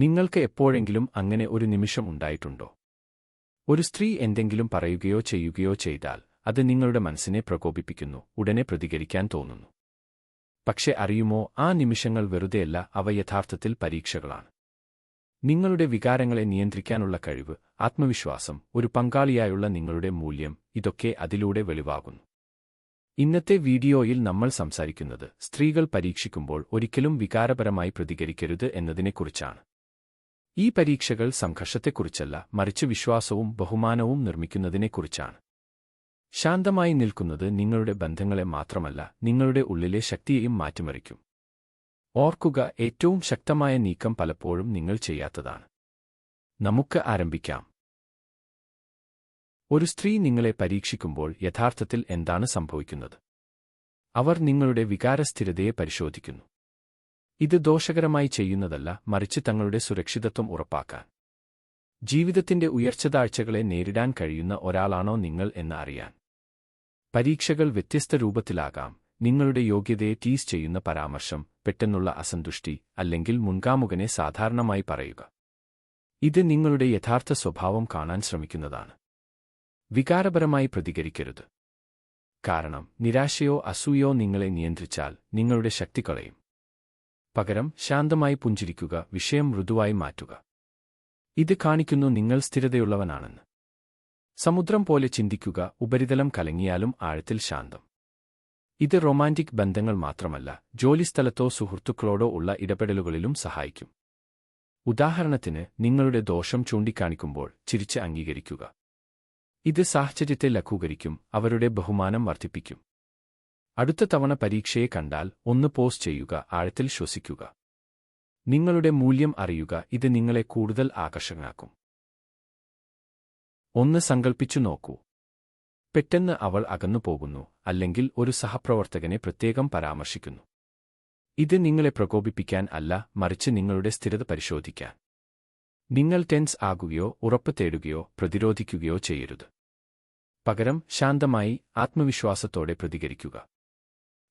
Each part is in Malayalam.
നിങ്ങൾക്ക് എപ്പോഴെങ്കിലും അങ്ങനെ ഒരു നിമിഷം ഉണ്ടായിട്ടുണ്ടോ? ഒരു സ്ത്രീ എന്തെങ്കിലും പറയുകയോ ചെയ്യുകയോ ചെയ്താൽ അത് നിങ്ങളുടെ മനസ്സിനെ പ്രകോപിപ്പിക്കുന്നു ഉടനെ പ്രതികരിക്കാൻ തോന്നുന്നു. പക്ഷെ അറിയുമോ ആ നിമിഷങ്ങൾ വെറുതെയല്ല അവ യഥാർത്ഥത്തിൽ പരീക്ഷകളാണ്. നിങ്ങളുടെ വികാരങ്ങളെ നിയന്ത്രിക്കാനുള്ള കഴിവ് ആത്മവിശ്വാസം ഒരു പങ്കാളിയായുള്ള നിങ്ങളുടെ മൂല്യം ഇതൊക്കെ അതിലൂടെ വെളിവാകുന്നു. ഇന്നത്തെ വീഡിയോയിൽ നമ്മൾ സംസാരിക്കുന്നത് സ്ത്രീകൾ പരീക്ഷിക്കുമ്പോൾ ഒരിക്കലും വികാരപരമായി പ്രതികരിക്കരുത് എന്നതിനെക്കുറിച്ചാണ്. ഈ പരീക്ഷകൾ സംഘർഷത്തെക്കുറിച്ചല്ല മറിച്ച് വിശ്വാസവും ബഹുമാനവും നിർമ്മിക്കുന്നതിനെക്കുറിച്ചാണ്. ശാന്തമായി നിൽക്കുന്നത് നിങ്ങളുടെ ബന്ധങ്ങളെ മാത്രമല്ല നിങ്ങളുടെ ഉള്ളിലെ ശക്തിയെയും മാറ്റിമറിക്കും. ഓർക്കുക ഏറ്റവും ശക്തമായ നീക്കം പലപ്പോഴും നിങ്ങൾ ചെയ്യാത്തതാണ്. നമുക്ക് ആരംഭിക്കാം. ഒരു സ്ത്രീ നിങ്ങളെ പരീക്ഷിക്കുമ്പോൾ യഥാർത്ഥത്തിൽ എന്താണ് സംഭവിക്കുന്നത്? അവർ നിങ്ങളുടെ വികാരസ്ഥിരതയെ പരിശോധിക്കുന്നു. ഇത് ദോഷകരമായി ചെയ്യുന്നതല്ല മറിച്ച് തങ്ങളുടെ സുരക്ഷിതത്വം ഉറപ്പാക്കാൻ. ജീവിതത്തിന്റെ ഉയർച്ചതാഴ്ചകളെ നേരിടാൻ കഴിയുന്ന ഒരാളാണോ നിങ്ങൾ എന്ന് അറിയാൻ. പരീക്ഷകൾ വ്യത്യസ്ത രൂപത്തിലാകാം നിങ്ങളുടെ യോഗ്യതയെ ടീസ് ചെയ്യുന്ന പരാമർശം പെട്ടെന്നുള്ള അസന്തുഷ്ടി അല്ലെങ്കിൽ മുൻകാമുകനെ സാധാരണമായി പറയുക. ഇത് നിങ്ങളുടെ യഥാർത്ഥ സ്വഭാവം കാണാൻ ശ്രമിക്കുന്നതാണ്. വികാരപരമായി പ്രതികരിക്കരുത്. കാരണം നിരാശയോ അസൂയോ നിങ്ങളെ നിയന്ത്രിച്ചാൽ നിങ്ങളുടെ ശക്തി കളയും. പകരം ശാന്തമായി പുഞ്ചിരിക്കുക വിഷയം മൃദുവായി മാറ്റുക. ഇത് കാണിക്കുന്നു നിങ്ങൾ സ്ഥിരതയുള്ളവനാണെന്ന്. സമുദ്രം പോലെ ചിന്തിക്കുക ഉപരിതലം കലങ്ങിയാലും ആഴത്തിൽ ശാന്തം. ഇത് റൊമാന്റിക് ബന്ധങ്ങൾ മാത്രമല്ല ജോലിസ്ഥലത്തോ സുഹൃത്തുക്കളോടോ ഉള്ള ഇടപെടലുകളിലും സഹായിക്കും. ഉദാഹരണത്തിന് നിങ്ങളുടെ ദോഷം ചൂണ്ടിക്കാണിക്കുമ്പോൾ ചിരിച്ച് അംഗീകരിക്കുക. ഇത് സാഹചര്യത്തെ ലഘൂകരിക്കും അവരുടെ ബഹുമാനം വർദ്ധിപ്പിക്കും. അടുത്ത തവണ പരീക്ഷയെ കണ്ടാൽ ഒന്ന് പോസ് ചെയ്യുക ആഴത്തിൽ ശ്വസിക്കുക. നിങ്ങളുടെ മൂല്യം അറിയുക ഇത് നിങ്ങളെ കൂടുതൽ ആകർഷകനാക്കും. ഒന്ന് സങ്കൽപ്പിച്ചു നോക്കൂ. പെട്ടെന്ന് അവൾ അകന്നു പോകുന്നു അല്ലെങ്കിൽ ഒരു സഹപ്രവർത്തകനെ പ്രത്യേകം പരാമർശിക്കുന്നു. ഇത് നിങ്ങളെ പ്രകോപിപ്പിക്കാൻ അല്ല മറിച്ച് നിങ്ങളുടെ സ്ഥിരത പരിശോധിക്കാൻ. നിങ്ങൾ ടെൻസ് ആകുകയോ ഉറപ്പ് തേടുകയോ പ്രതിരോധിക്കുകയോ ചെയ്യരുത്. പകരം ശാന്തമായി ആത്മവിശ്വാസത്തോടെ പ്രതികരിക്കുക.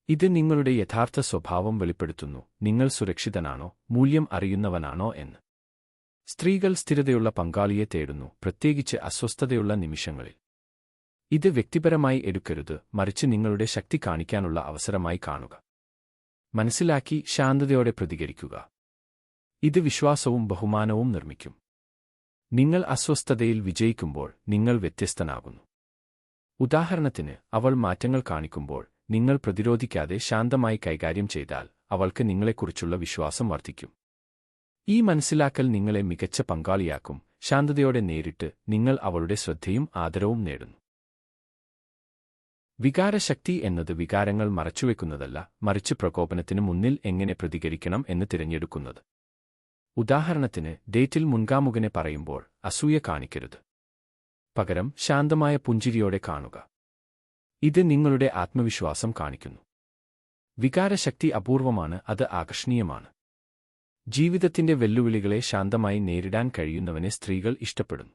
ഇത് നിങ്ങളുടെ യഥാർത്ഥ സ്വഭാവം വെളിപ്പെടുത്തുന്നു. നിങ്ങൾ സുരക്ഷിതനാണോ? മൂല്യം അറിയുന്നവനാണോ എന്ന്. സ്ത്രീകൾ സ്ഥിരതയുള്ള പങ്കാളിയെ തേടുന്നു പ്രത്യേകിച്ച് അസ്വസ്ഥതയുള്ള നിമിഷങ്ങളിൽ. ഇത് വ്യക്തിപരമായി എടുക്കരുത് മറിച്ച് നിങ്ങളുടെ ശക്തി കാണിക്കാനുള്ള അവസരമായി കാണുക. മനസ്സിലാക്കി ശാന്തതയോടെ പ്രതികരിക്കുക. ഇത് വിശ്വാസവും ബഹുമാനവും നിർമ്മിക്കും. നിങ്ങൾ അസ്വസ്ഥതയിൽ വിജയിക്കുമ്പോൾ നിങ്ങൾ വ്യത്യസ്തനാകുന്നു. ഉദാഹരണത്തിന് അവൾ മാറ്റങ്ങൾ കാണിക്കുമ്പോൾ നിങ്ങൾ പ്രതിരോധിക്കാതെ ശാന്തമായി കൈകാര്യം ചെയ്താൽ അവൾക്ക് നിങ്ങളെക്കുറിച്ചുള്ള വിശ്വാസം വർദ്ധിക്കും. ഈ മനസ്സിലാക്കൽ നിങ്ങളെ മികച്ച പങ്കാളിയാക്കും. ശാന്തതയോടെ നേരിട്ട് നിങ്ങൾ അവളുടെ ശ്രദ്ധയും ആദരവും നേടുന്നു. വികാരശക്തി എന്നത് വികാരങ്ങൾ മറച്ചുവെക്കുന്നതല്ല മറിച്ച് പ്രകോപനത്തിന് മുന്നിൽ എങ്ങനെ പ്രതികരിക്കണം എന്ന് തിരഞ്ഞെടുക്കുന്നത്. ഉദാഹരണത്തിന് ഡേറ്റിൽ മുൻകാമുകനെ പറയുമ്പോൾ അസൂയ കാണിക്കരുത്. പകരം ശാന്തമായ പുഞ്ചിരിയോടെ കാണുക. ഇത് നിങ്ങളുടെ ആത്മവിശ്വാസം കാണിക്കുന്നു. വികാരശക്തി അപൂർവമാണ് അത് ആകർഷണീയമാണ്. ജീവിതത്തിന്റെ വെല്ലുവിളികളെ ശാന്തമായി നേരിടാൻ കഴിയുന്നവനെ സ്ത്രീകൾ ഇഷ്ടപ്പെടുന്നു.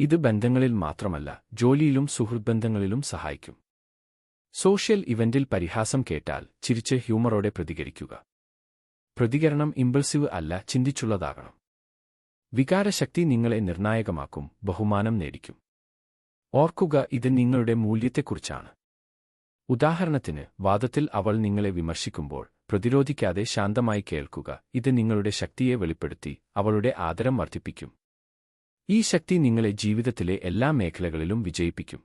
ഇത് ബന്ധങ്ങളിൽ മാത്രമല്ല ജോലിയിലും സുഹൃത്ബന്ധങ്ങളിലും സഹായിക്കും. സോഷ്യൽ ഇവന്റിൽ പരിഹാസം കേട്ടാൽ ചിരിച്ച് ഹ്യൂമറോടെ പ്രതികരിക്കുക. പ്രതികരണം ഇമ്പൾസീവ് അല്ല ചിന്തിച്ചുള്ളതാകണം. വികാരശക്തി നിങ്ങളെ നിർണായകമാക്കും ബഹുമാനം നേടിക്കും. ഓർക്കുക ഇത് നിങ്ങളുടെ മൂല്യത്തെക്കുറിച്ചാണ്. ഉദാഹരണത്തിന് വാദത്തിൽ അവൾ നിങ്ങളെ വിമർശിക്കുമ്പോൾ പ്രതിരോധിക്കാതെ ശാന്തമായി കേൾക്കുക. ഇത് നിങ്ങളുടെ ശക്തിയെ വെളിപ്പെടുത്തി അവളുടെ ആദരം വർദ്ധിപ്പിക്കും. ഈ ശക്തി നിങ്ങളെ ജീവിതത്തിലെ എല്ലാ മേഖലകളിലും വിജയിപ്പിക്കും.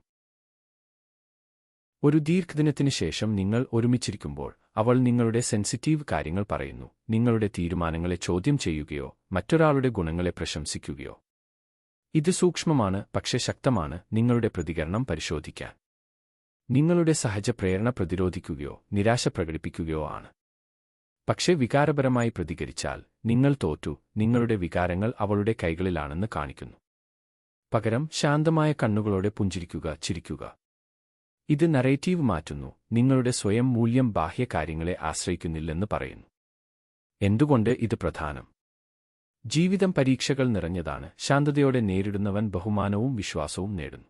ഒരു ദീർഘദിനത്തിനു ശേഷം നിങ്ങൾ ഒരുമിച്ചിരിക്കുമ്പോൾ അവൾ നിങ്ങളുടെ സെൻസിറ്റീവ് കാര്യങ്ങൾ പറയുന്നു. നിങ്ങളുടെ തീരുമാനങ്ങളെ ചോദ്യം ചെയ്യുകയോ മറ്റൊരാളുടെ ഗുണങ്ങളെ പ്രശംസിക്കുകയോ ഇത് സൂക്ഷ്മമാണ് പക്ഷെ ശക്തമാണ്. നിങ്ങളുടെ പ്രതികരണം പരിശോധിക്കാൻ. നിങ്ങളുടെ സഹജ പ്രേരണ പ്രതിരോധിക്കുകയോ നിരാശ പ്രകടിപ്പിക്കുകയോ ആണ്. പക്ഷേ വികാരപരമായി പ്രതികരിച്ചാൽ നിങ്ങൾ തോറ്റു നിങ്ങളുടെ വികാരങ്ങൾ അവളുടെ കൈകളിലാണെന്ന് കാണിക്കുന്നു. പകരം ശാന്തമായ കണ്ണുകളോടെ പുഞ്ചിരിക്കുക ചിരിക്കുക. ഇത് നറേറ്റീവ് മാറ്റുന്നു നിങ്ങളുടെ സ്വയം മൂല്യം ബാഹ്യകാര്യങ്ങളെ ആശ്രയിക്കുന്നില്ലെന്ന് പറയുന്നു. എന്തുകൊണ്ട് ഇത് പ്രധാനം? ജീവിതം പരീക്ഷകൾ നിറഞ്ഞതാണ്. ശാന്തതയോടെ നേരിടുന്നവൻ ബഹുമാനവും വിശ്വാസവും നേടുന്നു.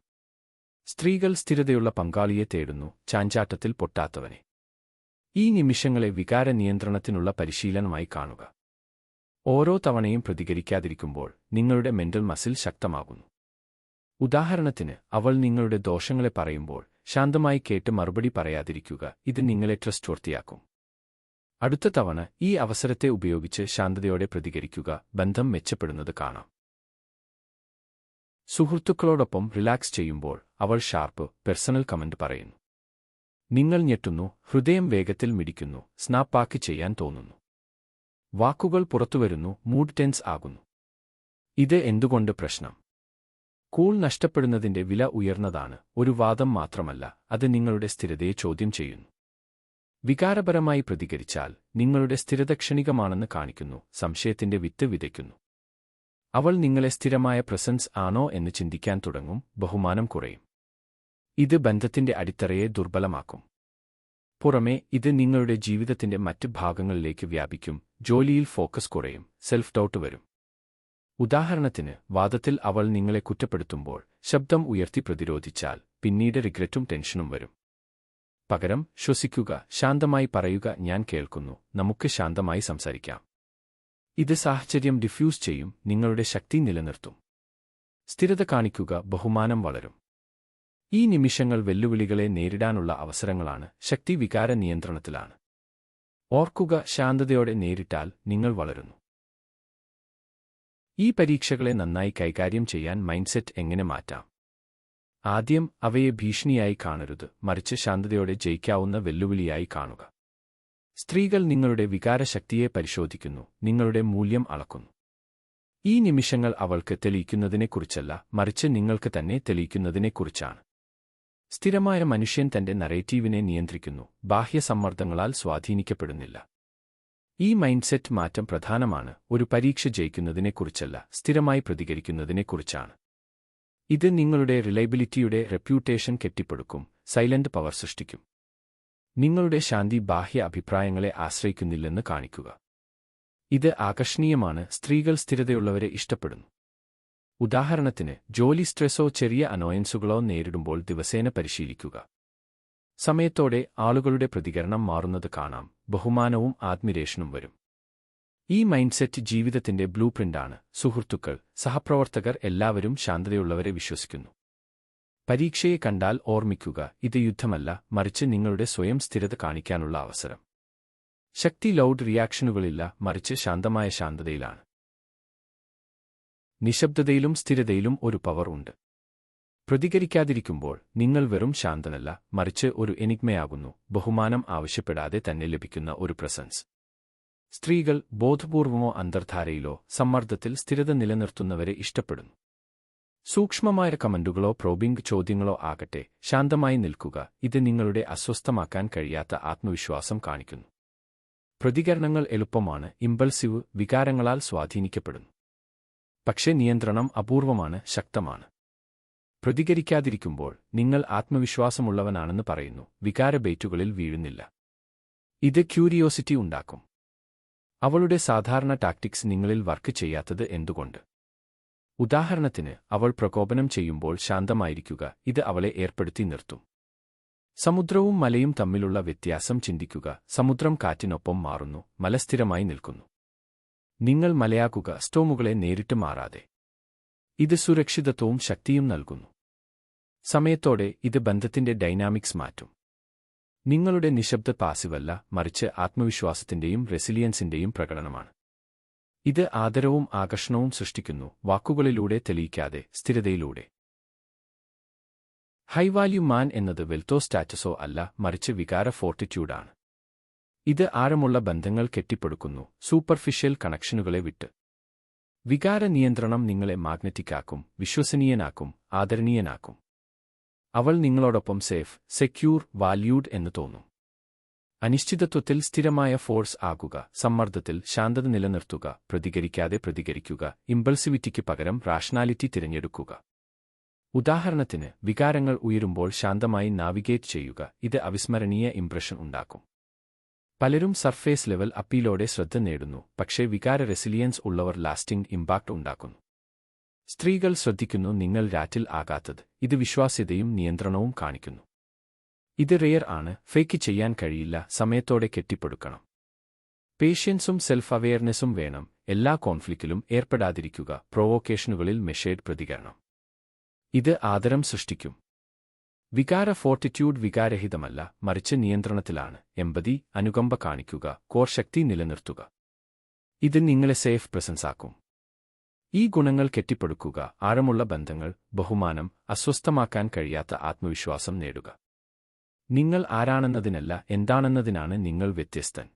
സ്ത്രീകൾ സ്ഥിരതയുള്ള പങ്കാളിയെ തേടുന്നു ചാഞ്ചാട്ടത്തിൽ പൊട്ടാത്തവനെ. ഈ നിമിഷങ്ങളെ വികാര നിയന്ത്രണത്തിനുള്ള പരിശീലനമായി കാണുക. ഓരോ തവണയും പ്രതികരിക്കാതിരിക്കുമ്പോൾ നിങ്ങളുടെ മെന്റൽ മസിൽ ശക്തമാകുന്നു. ഉദാഹരണത്തിന് അവൾ നിങ്ങളുടെ ദോഷങ്ങളെ പറയുമ്പോൾ ശാന്തമായി കേട്ട് മറുപടി പറയാതിരിക്കുക ഇത് നിങ്ങളെ ട്രസ്റ്റ് വർത്തിയാക്കും അടുത്ത തവണ ഈ അവസരത്തെ ഉപയോഗിച്ച് ശാന്തതയോടെ പ്രതികരിക്കുക ബന്ധം മെച്ചപ്പെടുന്നത് കാണാം. സുഹൃത്തുക്കളോടൊപ്പം റിലാക്സ് ചെയ്യുമ്പോൾ അവൾ ഷാർപ്പ് പേഴ്സണൽ കമന്റ് പറയുന്നു. നിങ്ങൾ ഞെട്ടുന്നു ഹൃദയം വേഗത്തിൽ മിടിക്കുന്നു സ്നാപ്പാക്ക് ചെയ്യാൻ തോന്നുന്നു. വാക്കുകൾ പുറത്തുവരുന്നു മൂഡ് ടെൻസ് ആകുന്നു. ഇത് എന്തുകൊണ്ട് പ്രശ്നം? കൂൾ നഷ്ടപ്പെടുന്നതിന്റെ വില ഉയർന്നതാണ് ഒരു വാദം മാത്രമല്ല അത് നിങ്ങളുടെ സ്ഥിരതയെ ചോദ്യം ചെയ്യുന്നു. വികാരപരമായി പ്രതികരിച്ചാൽ നിങ്ങളുടെ സ്ഥിരത ക്ഷണികമാണെന്ന് കാണിക്കുന്നു സംശയത്തിന്റെ വിത്ത് വിതയ്ക്കുന്നു. അവൾ നിങ്ങളെ സ്ഥിരമായ പ്രസൻസ് ആണോ എന്ന് ചിന്തിക്കാൻ തുടങ്ങും ബഹുമാനം കുറയും. ഇത് ബന്ധത്തിന്റെ അടിത്തറയെ ദുർബലമാക്കും. പുറമേ ഇത് നിങ്ങളുടെ ജീവിതത്തിന്റെ മറ്റ് ഭാഗങ്ങളിലേക്ക് വ്യാപിക്കും ജോലിയിൽ ഫോക്കസ് കുറയും സെൽഫ് ഡൗട്ട് വരും. ഉദാഹരണത്തിന് വാദത്തിൽ അവൾ നിങ്ങളെ കുറ്റപ്പെടുത്തുമ്പോൾ ശബ്ദം ഉയർത്തി പ്രതിരോധിച്ചാൽ പിന്നീട് റിഗ്രറ്റും ടെൻഷനും വരും. പകരം ശ്വസിക്കുക ശാന്തമായി പറയുക ഞാൻ കേൾക്കുന്നു. നമുക്ക് ശാന്തമായി സംസാരിക്കാം. ഇത് സാഹചര്യം ഡിഫ്യൂസ് ചെയ്യും നിങ്ങളുടെ ശക്തി നിലനിർത്തും. സ്ഥിരത കാണിക്കുക ബഹുമാനം വളരും. ഈ നിമിഷങ്ങൾ വെല്ലുവിളികളെ നേരിടാനുള്ള അവസരങ്ങളാണ് ശക്തി വികാര നിയന്ത്രണത്തിലാണ്. ഓർക്കുക ശാന്തതയോടെ നേരിട്ടാൽ നിങ്ങൾ വളരുന്നു. ഈ പരീക്ഷകളെ നന്നായി കൈകാര്യം ചെയ്യാൻ മൈൻഡ്സെറ്റ് എങ്ങനെ മാറ്റാം? ആദ്യം അവയെ ഭീഷണിയായി കാണരുത് മറിച്ച് ശാന്തതയോടെ ജയിക്കാവുന്ന വെല്ലുവിളിയായി കാണുക. സ്ത്രീകൾ നിങ്ങളുടെ വികാരശക്തിയെ പരിശോധിക്കുന്നു നിങ്ങളുടെ മൂല്യം അളക്കുന്നു. ഈ നിമിഷങ്ങൾ അവൾക്ക് തെളിയിക്കുന്നതിനെക്കുറിച്ചല്ല മറിച്ച് നിങ്ങൾക്ക് തന്നെ തെളിയിക്കുന്നതിനെക്കുറിച്ചാണ്. സ്ഥിരമായ മനുഷ്യൻ തന്റെ നറേറ്റീവിനെ നിയന്ത്രിക്കുന്നു ബാഹ്യ സമ്മർദ്ദങ്ങളാൽ സ്വാധീനിക്കപ്പെടുന്നില്ല. ഈ മൈൻഡ്സെറ്റ് മാറ്റം പ്രധാനമാണ് ഒരു പരീക്ഷ ജയിക്കുന്നതിനെക്കുറിച്ചല്ല സ്ഥിരമായി പ്രതികരിക്കുന്നതിനെക്കുറിച്ചാണ്. ഇത് നിങ്ങളുടെ റിലയബിലിറ്റിയുടെ റെപ്യൂട്ടേഷൻ കെട്ടിപ്പടുക്കും സൈലന്റ് പവർ സൃഷ്ടിക്കും. നിങ്ങളുടെ ശാന്തി ബാഹ്യ അഭിപ്രായങ്ങളെ ആശ്രയിക്കുന്നില്ലെന്ന് കാണിക്കുക. ഇത് ആകർഷണീയമാണ് സ്ത്രീകൾ സ്ഥിരതയുള്ളവരെ ഇഷ്ടപ്പെടുന്നു. ഉദാഹരണത്തിന് ജോലി സ്ട്രെസ്സോ ചെറിയ അനോയൻസുകളോ നേരിടുമ്പോൾ ദിവസേന പരിശീലിക്കുക. സമയത്തോടെ ആളുകളുടെ പ്രതികരണം മാറുന്നത് കാണാം ബഹുമാനവും ആത്മിരേഷനും വരും. ഈ മൈൻഡ്സെറ്റ് ജീവിതത്തിന്റെ ബ്ലൂ പ്രിന്റാണ് സുഹൃത്തുക്കൾ സഹപ്രവർത്തകർ എല്ലാവരും ശാന്തതയുള്ളവരെ വിശ്വസിക്കുന്നു. പരീക്ഷയെ കണ്ടാൽ ഓർമ്മിക്കുക ഇത് യുദ്ധമല്ല മറിച്ച് നിങ്ങളുടെ സ്വയം സ്ഥിരത കാണിക്കാനുള്ള അവസരം. ശക്തി ലൗഡ് റിയാക്ഷനുകളില്ല മറിച്ച് ശാന്തമായ ശാന്തതയിലാണ്. നിശബ്ദതയിലും സ്ഥിരതയിലും ഒരു പവർ ഉണ്ട്. പ്രതികരിക്കാതിരിക്കുമ്പോൾ നിങ്ങൾ വെറും ശാന്തനല്ല മറിച്ച് ഒരു എനിഗ്മയാകുന്നു ബഹുമാനം ആവശ്യപ്പെടാതെ തന്നെ ലഭിക്കുന്ന ഒരു പ്രസൻസ് സ്ത്രീകൾ ബോധപൂർവമോ അന്തർധാരയിലോ സമ്മർദ്ദത്തിൽ സ്ഥിരത നിലനിർത്തുന്നവരെ ഇഷ്ടപ്പെടുന്നു. സൂക്ഷ്മമായ കമന്റുകളോ പ്രോബിംഗ് ചോദ്യങ്ങളോ ആകട്ടെ ശാന്തമായി നിൽക്കുക ഇത് നിങ്ങളുടെ അസ്വസ്ഥമാക്കാൻ കഴിയാത്ത ആത്മവിശ്വാസം കാണിക്കുന്നു. പ്രതികരണങ്ങൾ എളുപ്പമാണ് ഇമ്പൾസീവ് വികാരങ്ങളാൽ സ്വാധീനിക്കപ്പെടുന്നു. പക്ഷേ നിയന്ത്രണം അപൂർവമാണ് ശക്തമാണ്. പ്രതികരിക്കാതിരിക്കുമ്പോൾ നിങ്ങൾ ആത്മവിശ്വാസമുള്ളവനാണെന്ന് പറയുന്നു വികാരബേറ്റുകളിൽ വീഴുന്നില്ല. ഇത് ക്യൂരിയോസിറ്റി ഉണ്ടാക്കും. അവളുടെ സാധാരണ ടാക്ടിക്സ് നിങ്ങളിൽ വർക്ക് ചെയ്യാത്തത് എന്തുകൊണ്ട്? ഉദാഹരണത്തിന് അവൾ പ്രകോപനം ചെയ്യുമ്പോൾ ശാന്തമായിരിക്കുക ഇത് അവളെ ഏർപ്പെടുത്തി നിർത്തും. സമുദ്രവും മലയും തമ്മിലുള്ള വ്യത്യാസം ചിന്തിക്കുക സമുദ്രം കാറ്റിനൊപ്പം മാറുന്നു മല സ്ഥിരമായി നിൽക്കുന്നു. നിങ്ങൾ മലയാക്കുക സ്റ്റോമുകളെ നേരിട്ട് മാറാതെ. ഇത് സുരക്ഷിതത്വവും ശക്തിയും നൽകുന്നു. സമയത്തോടെ ഇത് ബന്ധത്തിന്റെ ഡൈനാമിക്സ് മാറ്റും. നിങ്ങളുടെ നിശബ്ദ പാസിവല്ല മറിച്ച് ആത്മവിശ്വാസത്തിന്റെയും റെസിലിയൻസിന്റെയും പ്രകടനമാണ്. ഇത് ആദരവും ആകർഷണവും സൃഷ്ടിക്കുന്നു വാക്കുകളിലൂടെ തെളിയിക്കാതെ സ്ഥിരതയിലൂടെ. ഹൈ വാല്യൂ മാൻ എന്നത് വെൽത്തോ സ്റ്റാറ്റസോ അല്ല മറിച്ച് വികാര ഫോർട്ടിറ്റ്യൂഡാണ്. ഇത് ആഴമുള്ള ബന്ധങ്ങൾ കെട്ടിപ്പടുക്കുന്നു സൂപ്പർഫിഷ്യൽ കണക്ഷനുകളെ വിട്ട്. വികാര നിയന്ത്രണം നിങ്ങളെ മാഗ്നറ്റിക്കാക്കും വിശ്വസനീയനാക്കും ആദരണീയനാക്കും. അവൾ നിങ്ങളോടൊപ്പം സേഫ് സെക്യൂർ വാല്യൂഡ് എന്ന് തോന്നും. അനിശ്ചിതത്വത്തിൽ സ്ഥിരമായ ഫോഴ്സ് ആകുക സമ്മർദ്ദത്തിൽ ശാന്തത നിലനിർത്തുക പ്രതികരിക്കാതെ പ്രതികരിക്കുക ഇമ്പൾസിവിറ്റിക്ക് പകരം റാഷണാലിറ്റി തിരഞ്ഞെടുക്കുക. ഉദാഹരണത്തിന് വികാരങ്ങൾ ഉയരുമ്പോൾ ശാന്തമായി നാവിഗേറ്റ് ചെയ്യുക ഇത് അവിസ്മരണീയ ഇംപ്രഷൻ ഉണ്ടാക്കും. പലരും സർഫേസ് ലെവൽ അപ്പീലോടെ ശ്രദ്ധ നേടുന്നു പക്ഷേ വികാര റെസിലിയൻസ് ഉള്ളവർ ലാസ്റ്റിംഗ് ഇമ്പാക്ട് ഉണ്ടാക്കുന്നു. സ്ത്രീകൾ ശ്രദ്ധിക്കുന്നു നിങ്ങൾ രാറ്റിൽ ആകാത്തത്. ഇത് വിശ്വാസ്യതയും നിയന്ത്രണവും കാണിക്കുന്നു. ഇത് റെയർ ആണ്. ഫേക്ക് ചെയ്യാൻ കഴിയില്ല. സമയത്തോടെ കെട്ടിപ്പടുക്കണം. പേഷ്യൻസും സെൽഫ് അവെയർനെസ്സും വേണം. എല്ലാ കോൺഫ്ലിക്റ്റിലും ഏർപ്പെടാതിരിക്കുക. പ്രൊവോക്കേഷനുകളിൽ മെഷേഡ് പ്രതികരണം. ഇത് ആദരം സൃഷ്ടിക്കും. വികാര ഫോർട്ടിറ്റ്യൂഡ് വികാരഹിതമല്ല. മറിച്ച് നിയന്ത്രണത്തിലാണ്. എമ്പതി അനുകമ്പ കാണിക്കുക. കോർ ശക്തി നിലനിർത്തുക. ഇത് നിങ്ങളെ സേഫ് പ്രസൻസാക്കും ഈ ഗുണങ്ങൾ കെട്ടിപ്പടുക്കുക ആഴമുള്ള ബന്ധങ്ങൾ ബഹുമാനം അസ്വസ്ഥമാക്കാൻ കഴിയാത്ത ആത്മവിശ്വാസം നേടുക. നിങ്ങൾ ആരാണെന്നതിനല്ല എന്താണെന്നതിനാണ് നിങ്ങൾ വ്യത്യസ്തൻ.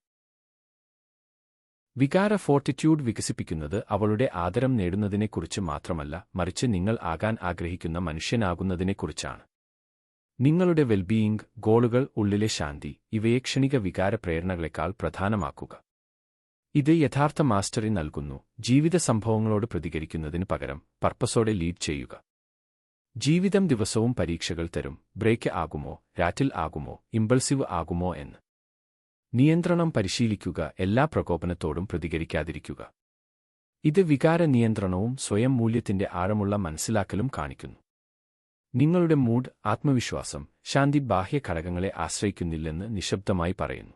വികാര ഫോർട്ടിറ്റ്യൂഡ് വികസിപ്പിക്കുന്നത് അവളുടെ ആദരം നേടുന്നതിനെക്കുറിച്ച് മാത്രമല്ല മറിച്ച് നിങ്ങൾ ആകാൻ ആഗ്രഹിക്കുന്ന മനുഷ്യനാകുന്നതിനെക്കുറിച്ചാണ്. നിങ്ങളുടെ വെൽബീയിംഗ് ഗോളുകൾ ഉള്ളിലെ ശാന്തി ഇവയെ ക്ഷണിക വികാര പ്രേരണകളെക്കാൾ പ്രധാനമാക്കുക. ഇത് യഥാർത്ഥ മാസ്റ്ററി നൽകുന്നു. ജീവിത സംഭവങ്ങളോട് പ്രതികരിക്കുന്നതിന് പകരം പർപ്പസോടെ ലീഡ് ചെയ്യുക. ജീവിതം ദിവസവും പരീക്ഷകൾ തരും. ബ്രേക്ക് ആകുമോ? രാറ്റിൽ ആകുമോ? ഇമ്പൾസീവ് ആകുമോ എന്ന്. നിയന്ത്രണം പരിശീലിക്കുക. എല്ലാ പ്രകോപനത്തോടും പ്രതികരിക്കാതിരിക്കുക. ഇത് വികാര നിയന്ത്രണവും സ്വയം മൂല്യത്തിന്റെ ആഴമുള്ള മനസ്സിലാക്കലും കാണിക്കുന്നു. നിങ്ങളുടെ മൂഡ് ആത്മവിശ്വാസം ശാന്തി ബാഹ്യ ഘടകങ്ങളെ ആശ്രയിക്കുന്നില്ലെന്ന് നിശബ്ദമായി പറയുന്നു.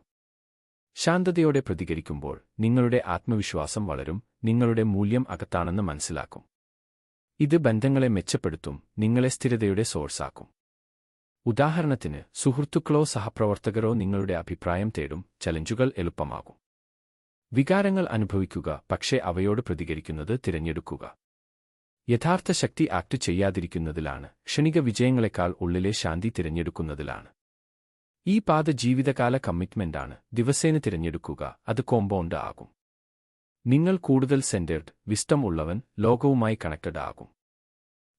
ശാന്തതയോടെ പ്രതികരിക്കുമ്പോൾ നിങ്ങളുടെ ആത്മവിശ്വാസം വളരും നിങ്ങളുടെ മൂല്യം അകത്താണെന്ന് മനസ്സിലാക്കും. ഇത് ബന്ധങ്ങളെ മെച്ചപ്പെടുത്തും നിങ്ങളെ സ്ഥിരതയുടെ സോഴ്സാക്കും. ഉദാഹരണത്തിന് സുഹൃത്തുക്കളോ സഹപ്രവർത്തകരോ നിങ്ങളുടെ അഭിപ്രായം തേടും ചലഞ്ചുകൾ എളുപ്പമാകും. വികാരങ്ങൾ അനുഭവിക്കുക പക്ഷേ അവയോട് പ്രതികരിക്കുന്നത് തിരഞ്ഞെടുക്കുക. യഥാർത്ഥ ശക്തി ആക്ട് ചെയ്യാതിരിക്കുന്നതിലാണ് ക്ഷണിക വിജയങ്ങളെക്കാൾ ഉള്ളിലെ ശാന്തി തിരഞ്ഞെടുക്കുന്നതിലാണ്. ഈ പാത ജീവിതകാല കമ്മിറ്റ്മെന്റാണ്. ദിവസേന തിരഞ്ഞെടുക്കുക. അത് കോമ്പൗണ്ട് ആകും. നിങ്ങൾ കൂടുതൽ സെന്റേർഡ് വിസ്റ്റം ഉള്ളവൻ ലോകവുമായി കണക്റ്റഡ് ആകും.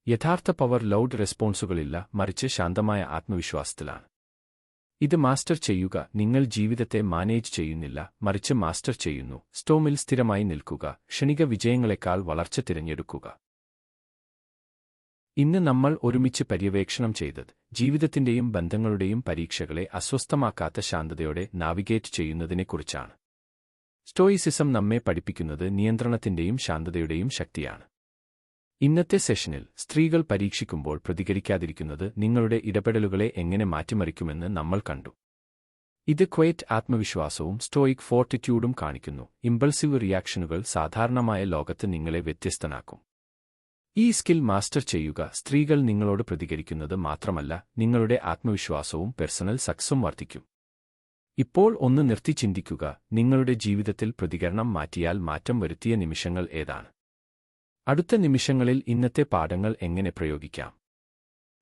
യഥാർത്ഥ പവർ ലൗഡ് റെസ്പോൺസുകളില്ല മറിച്ച് ശാന്തമായ ആത്മവിശ്വാസത്തിലാണ്. ഇത് മാസ്റ്റർ ചെയ്യുക. നിങ്ങൾ ജീവിതത്തെ മാനേജ് ചെയ്യുന്നില്ല മറിച്ച് മാസ്റ്റർ ചെയ്യുന്നു. സ്റ്റോമിൽ സ്ഥിരമായി നിൽക്കുക. ക്ഷണിക വിജയങ്ങളെക്കാൾ വളർച്ച തിരഞ്ഞെടുക്കുക. ഇന്ന് നമ്മൾ ഒരുമിച്ച് പര്യവേക്ഷണം ചെയ്തത് ജീവിതത്തിന്റെയും ബന്ധങ്ങളുടെയും പരീക്ഷകളെ അസ്വസ്ഥമാക്കാത്ത ശാന്തതയോടെ നാവിഗേറ്റ് ചെയ്യുന്നതിനെക്കുറിച്ചാണ്. സ്റ്റോയിസിസം നമ്മെ പഠിപ്പിക്കുന്നത് നിയന്ത്രണത്തിന്റെയും ശാന്തതയുടെയും ശക്തിയാണ്. ഇന്നത്തെ സെഷനിൽ സ്ത്രീകൾ പരീക്ഷിക്കുമ്പോൾ പ്രതികരിക്കാതിരിക്കുന്നത് നിങ്ങളുടെ ഇടപെടലുകളെ എങ്ങനെ മാറ്റിമറിക്കുമെന്ന് നമ്മൾ കണ്ടു. ഇത് ക്വയറ്റ് ആത്മവിശ്വാസവും സ്റ്റോയിക് ഫോർട്ടിറ്റ്യൂഡും കാണിക്കുന്നു. ഇമ്പൾസീവ് റിയാക്ഷനുകൾ സാധാരണമായ ലോകത്ത് നിങ്ങളെ വ്യത്യസ്തനാക്കും. ഈ സ്കിൽ മാസ്റ്റർ ചെയ്യുക സ്ത്രീകൾ നിങ്ങളോട് പ്രതികരിക്കുന്നത് മാത്രമല്ല നിങ്ങളുടെ ആത്മവിശ്വാസവും പേഴ്സണൽ സക്സും വർദ്ധിക്കും. ഇപ്പോൾ ഒന്ന് നിർത്തി ചിന്തിക്കുക നിങ്ങളുടെ ജീവിതത്തിൽ പ്രതികരണം മാറ്റിയാൽ മാറ്റം വരുത്തിയ നിമിഷങ്ങൾ ഏതാണ്? അടുത്ത നിമിഷങ്ങളിൽ ഇന്നത്തെ പാഠങ്ങൾ എങ്ങനെ പ്രയോഗിക്കാം?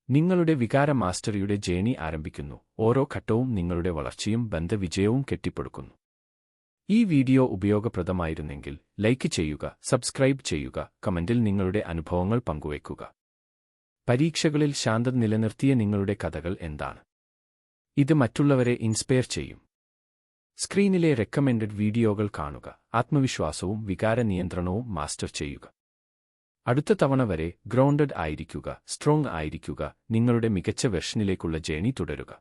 നിങ്ങളുടെ വികാര മാസ്റ്ററിയുടെ ജേണി ആരംഭിക്കുന്നു ഓരോ ഘട്ടവും നിങ്ങളുടെ വളർച്ചയും ബന്ധവിജയവും കെട്ടിപ്പടുക്കുന്നു. ഈ വീഡിയോ ഉപയോഗപ്രദമായിരുന്നെങ്കിൽ ലൈക്ക് ചെയ്യുക സബ്സ്ക്രൈബ് ചെയ്യുക കമന്റിൽ നിങ്ങളുടെ അനുഭവങ്ങൾ പങ്കുവയ്ക്കുക. പരീക്ഷകളിൽ ശാന്തത നിലനിർത്തിയ നിങ്ങളുടെ കഥകൾ എന്താണ്? ഇത് മറ്റുള്ളവരെ ഇൻസ്പയർ ചെയ്യും. സ്ക്രീനിലെ റെക്കമെൻഡഡ് വീഡിയോകൾ കാണുക ആത്മവിശ്വാസവും വികാര നിയന്ത്രണവും മാസ്റ്റർ ചെയ്യുക. അടുത്ത തവണ വരെ ഗ്രൗണ്ടഡ് ആയിരിക്കുക സ്ട്രോങ് ആയിരിക്കുക നിങ്ങളുടെ മികച്ച വെർഷനിലേക്കുള്ള ജേണി തുടരുക.